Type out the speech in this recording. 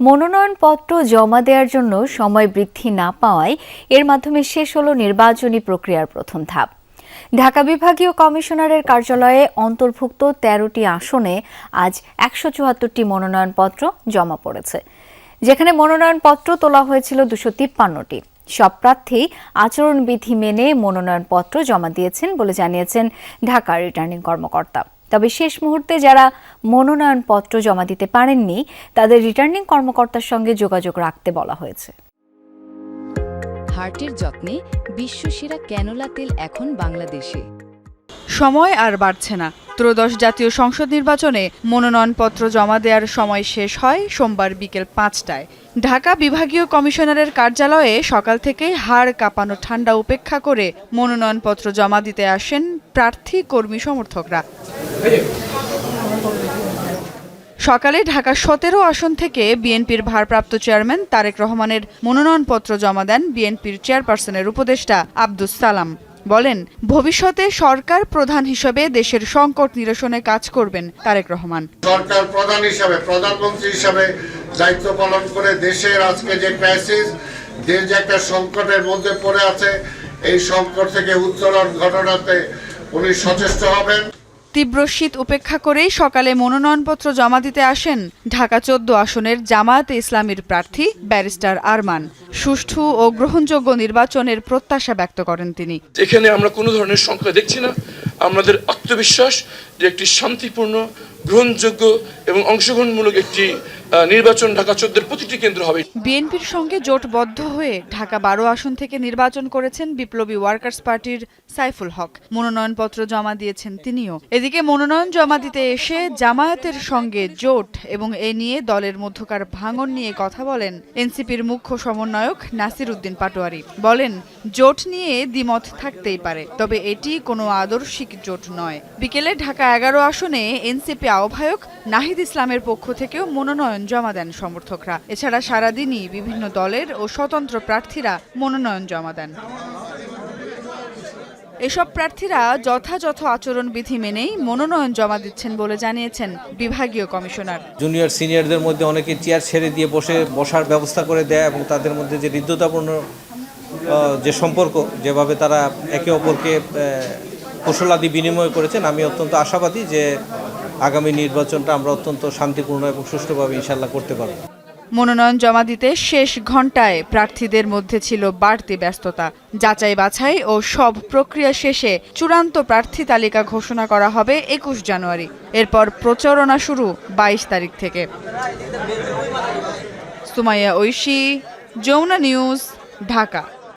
মনোনয়নপত্র জমা দেওয়ার জন্য সময় বৃদ্ধি না পাওয়ায় এর মাধ্যমে শেষ হলো নির্বাচনী প্রক্রিয়ার প্রথম ধাপ। ঢাকা বিভাগীয় কমিশনারের কার্যালয়ে অন্তর্ভুক্ত তেরোটি আসনে আজ একশো চুয়াত্তরটি মনোনয়নপত্র জমা পড়েছে। যেখানে মনোনয়নপত্র তোলা হয়েছিল দুশো তিপ্পান্নটি। সব প্রার্থী আচরণবিধি মেনে মনোনয়নপত্র জমা দিয়েছেন বলে জানিয়েছেন ঢাকা রিটার্নিং কর্মকর্তা। তবে শেষ মুহূর্তে যারা মনোনয়নপত্র জমা দিতে পারেননি তাদের রিটার্নিং কর্মকর্তার সঙ্গে যোগাযোগ রাখতে বলা হয়েছে। হার্টের যত্নে বিশ্বসেরা ক্যানোলা তেল এখন বাংলাদেশে। সময় আর বাড়ছে না। ত্রয়োদশ জাতীয় সংসদ নির্বাচনে মনোনয়নপত্র জমা দেওয়ার সময় শেষ হয় সোমবার বিকেল পাঁচটায়। ঢাকা বিভাগীয় কমিশনারের কার্যালয়ে সকাল থেকেই হাড় কাঁপানো ঠান্ডা উপেক্ষা করে মনোনয়নপত্র জমা দিতে আসেন প্রার্থী কর্মী সমর্থকরা। সকালে ঢাকা সতেরো আসন থেকে বিএনপির ভারপ্রাপ্ত চেয়ারম্যান তারেক রহমানের মনোনয়নপত্র জমা দেন বিএনপির চেয়ারপারসনের উপদেষ্টা আব্দুস সালাম। বলেন, ভবিষ্যতে সরকার প্রধান হিসেবে দেশের সংকট নিরসনে কাজ করবেন তারেক রহমান। সরকার প্রধান হিসাবে, প্রধানমন্ত্রী হিসাবে দায়িত্ব পালন করে দেশের আজকে যে ক্রাইসিস দেশ যে একটা সংকটের মধ্যে পড়ে আছে, এই সংকট থেকে উত্তরণ ঘটনাতে উনি সচেষ্ট হবেন। তীব্র শীত উপেক্ষা করেই সকালে মনোনয়নপত্র জমা দিতে আসেন ঢাকা চোদ্দ আসনের জামায়াতে ইসলামীর প্রার্থী ব্যারিস্টার আরমান। সুষ্ঠু ও গ্রহণযোগ্য নির্বাচনের প্রত্যাশা ব্যক্ত করেন তিনি। এখানে আমরা কোনো ধরনের সংখ্যা দেখছি না। আমাদের আত্মবিশ্বাস যে একটি শান্তিপূর্ণ গ্রহণযোগ্য এবং অংশগ্রহণমূলক একটি নির্বাচন ঢাকা চোদ্দের প্রতিটি কেন্দ্র হবে। বিএনপির সঙ্গে জোটবদ্ধ হয়ে ঢাকা বারো আসন থেকে নির্বাচন করেছেন বিপ্লবী ওয়ার্কার্স পার্টির সাইফুল হক। মনোনয়নপত্র জমা দিয়েছেন তিনিও। এদিকে মনোনয়ন জমা দিতে এসে জামায়াতের সঙ্গে জোট এবং এ নিয়ে দলের মধ্যকার ভাঙন নিয়ে কথা বলেন এনসিপির মুখ্য সমন্বয়ক নাসির উদ্দিন পাটোয়ারি। বলেন, জোট নিয়ে দ্বিমত থাকতেই পারে, তবে এটি কোনো আদর্শিক জোট নয়। বিকেলে ঢাকা এগারো আসনে এনসিপি আহ্বায়ক নাহিদ ইসলামের পক্ষ থেকেও মনোনয়ন জমা দেন সমর্থকরা। এছাড়া সারাদিনই বিভিন্ন দলের ও স্বতন্ত্র প্রার্থীরা মনোনয়ন জমা দেন। এসব প্রার্থীরা যথাযথ আচরণবিধি মেনেই মনোনয়ন জমা দিচ্ছেন বলে জানিয়েছেন বিভাগীয় কমিশনার। জুনিয়র সিনিয়রদের মধ্যে অনেকে চেয়ার ছেড়ে দিয়ে বসে বসার ব্যবস্থা করে দেয় এবং তাদের মধ্যে যে হৃদ্যতাপূর্ণ আহ, যে সম্পর্ক যেভাবে তারা একে অপরকে কুশলাদি বিনিময় করেছেন আমি অত্যন্ত আশাবাদী যে আগামী নির্বাচনটা আমরা অত্যন্ত শান্তিপূর্ণ এবং সুষ্ঠুভাবে ইনশাল্লাহ করতে পারব। মনোনয়ন জমা দিতে শেষ ঘন্টায় প্রার্থীদের মধ্যে ছিল বাড়তি ব্যস্ততা। যাচাই বাছাই ও সব প্রক্রিয়া শেষে চূড়ান্ত প্রার্থী তালিকা ঘোষণা করা হবে একুশ জানুয়ারি। এরপর প্রচারণা শুরু বাইশ তারিখ থেকে। সুমাইয়া ঐশী, যমুনা নিউজ, ঢাকা।